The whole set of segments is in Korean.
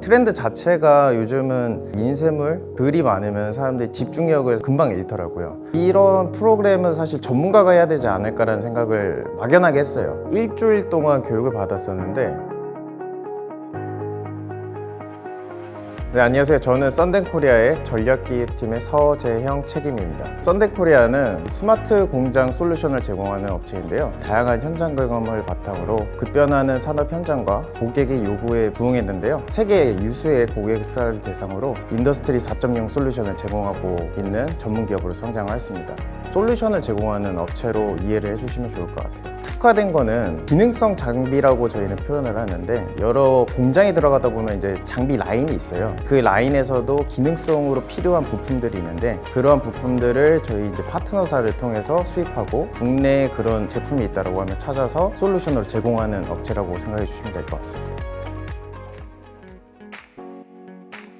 트렌드 자체가 요즘은 인쇄물, 글이 많으면 사람들이 집중력을 금방 잃더라고요. 이런 프로그램은 사실 전문가가 해야 되지 않을까라는 생각을 막연하게 했어요. 일주일 동안 교육을 받았었는데 네, 안녕하세요. 저는 썬덴코리아의 전략기획팀의 서재형 책임입니다. 썬덴코리아는 스마트 공장 솔루션을 제공하는 업체인데요. 다양한 현장 경험을 바탕으로 급변하는 산업 현장과 고객의 요구에 부응했는데요. 세계 유수의 고객사를 대상으로 인더스트리 4.0 솔루션을 제공하고 있는 전문 기업으로 성장하였습니다. 솔루션을 제공하는 업체로 이해를 해주시면 좋을 것 같아요. 특화된 거는 기능성 장비라고 저희는 표현을 하는데 여러 공장에 들어가다 보면 이제 장비 라인이 있어요. 그 라인에서도 기능성으로 필요한 부품들이 있는데 그러한 부품들을 저희 이제 파트너사를 통해서 수입하고 국내에 그런 제품이 있다고 하면 찾아서 솔루션으로 제공하는 업체라고 생각해 주시면 될 것 같습니다.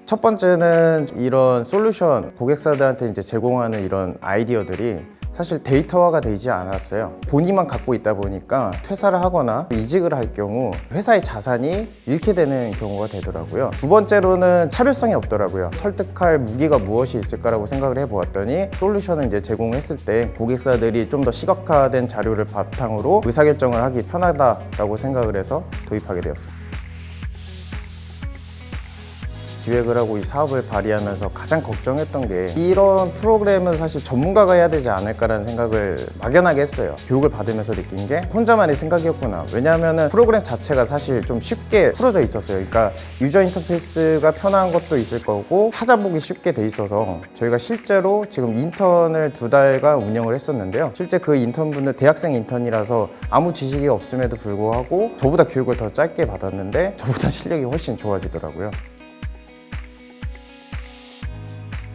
첫 번째는 이런 솔루션 고객사들한테 이제 제공하는 이런 아이디어들이 사실 데이터화가 되지 않았어요. 본인만 갖고 있다 보니까 퇴사를 하거나 이직을 할 경우 회사의 자산이 잃게 되는 경우가 되더라고요. 두 번째로는 차별성이 없더라고요. 설득할 무기가 무엇이 있을까라고 생각을 해보았더니 솔루션을 이제 제공했을 때 고객사들이 좀 더 시각화된 자료를 바탕으로 의사결정을 하기 편하다라고 생각을 해서 도입하게 되었습니다. 기획을 하고 이 사업을 발휘하면서 가장 걱정했던 게 이런 프로그램은 사실 전문가가 해야 되지 않을까라는 생각을 막연하게 했어요. 교육을 받으면서 느낀 게 혼자만의 생각이었구나. 왜냐하면 프로그램 자체가 사실 좀 쉽게 풀어져 있었어요. 그러니까 유저 인터페이스가 편한 것도 있을 거고 찾아보기 쉽게 돼 있어서 저희가 실제로 지금 인턴을 두 달간 운영을 했었는데요. 실제 그 인턴분은 대학생 인턴이라서 아무 지식이 없음에도 불구하고 저보다 교육을 더 짧게 받았는데 저보다 실력이 훨씬 좋아지더라고요.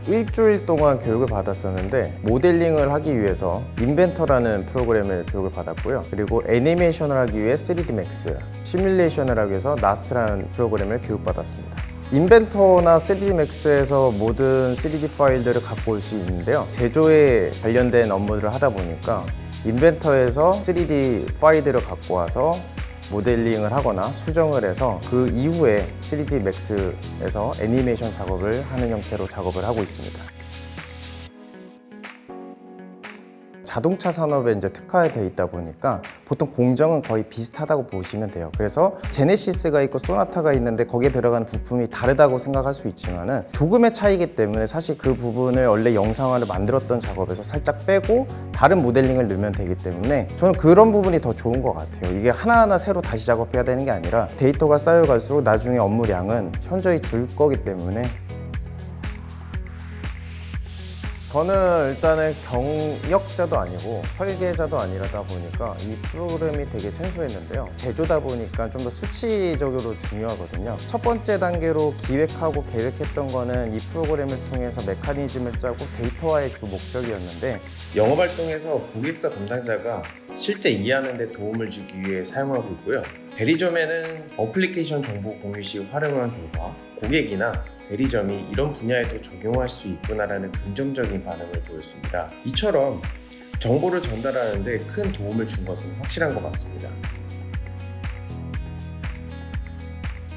일주일 동안 교육을 받았었는데 모델링을 하기 위해서 인벤터라는 프로그램을 교육을 받았고요. 그리고 애니메이션을 하기 위해 3D 맥스, 시뮬레이션을 하기 위해서 나스트라는 프로그램을 교육받았습니다. 인벤터나 3D 맥스에서 모든 3D 파일들을 갖고 올 수 있는데요. 제조에 관련된 업무들을 하다 보니까 인벤터에서 3D 파일들을 갖고 와서 모델링을 하거나 수정을 해서 그 이후에 3D 맥스에서 애니메이션 작업을 하는 형태로 작업을 하고 있습니다. 자동차 산업에 이제 특화돼 있다 보니까 보통 공정은 거의 비슷하다고 보시면 돼요. 그래서 제네시스가 있고 소나타가 있는데 거기에 들어가는 부품이 다르다고 생각할 수 있지만은 조금의 차이기 때문에 사실 그 부분을 원래 영상화를 만들었던 작업에서 살짝 빼고 다른 모델링을 넣으면 되기 때문에 저는 그런 부분이 더 좋은 것 같아요. 이게 하나하나 새로 다시 작업해야 되는 게 아니라 데이터가 쌓여갈수록 나중에 업무량은 현저히 줄 거기 때문에 저는 일단은 경력자도 아니고 설계자도 아니라다 보니까 이 프로그램이 되게 생소했는데요. 제조다 보니까 좀 더 수치적으로 중요하거든요. 첫 번째 단계로 기획하고 계획했던 거는 이 프로그램을 통해서 메커니즘을 짜고 데이터화의 주 목적이었는데 영업 활동에서 고객사 담당자가 실제 이해하는 데 도움을 주기 위해 사용하고 있고요. 대리점에는 어플리케이션 정보 공유 시 활용한 결과 고객이나 대리점이 이런 분야에도 적용할 수 있구나라는 긍정적인 반응을 보였습니다. 이처럼 정보를 전달하는데 큰 도움을 준 것은 확실한 것 같습니다.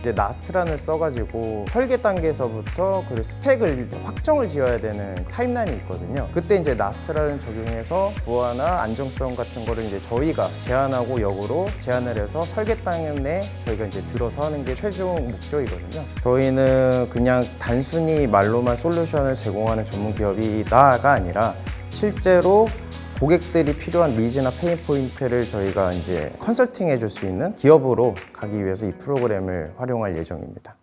이제 나스트란을 써가지고 설계 단계에서부터 그 스펙을 확정을 지어야 되는 타임라인이 있거든요. 그때 이제 나스트란을 적용해서 부하나 안정성 같은 거를 이제 저희가 제안하고 역으로 제안을 해서 설계 단계 저희가 이제 들어서 하는 게 최종 목적이거든요. 저희는 그냥 단순히 말로만 솔루션을 제공하는 전문 기업이다가 아니라 실제로 고객들이 필요한 니즈나 페인 포인트를 저희가 이제 컨설팅 해 줄 수 있는 기업으로 가기 위해서 이 프로그램을 활용할 예정입니다.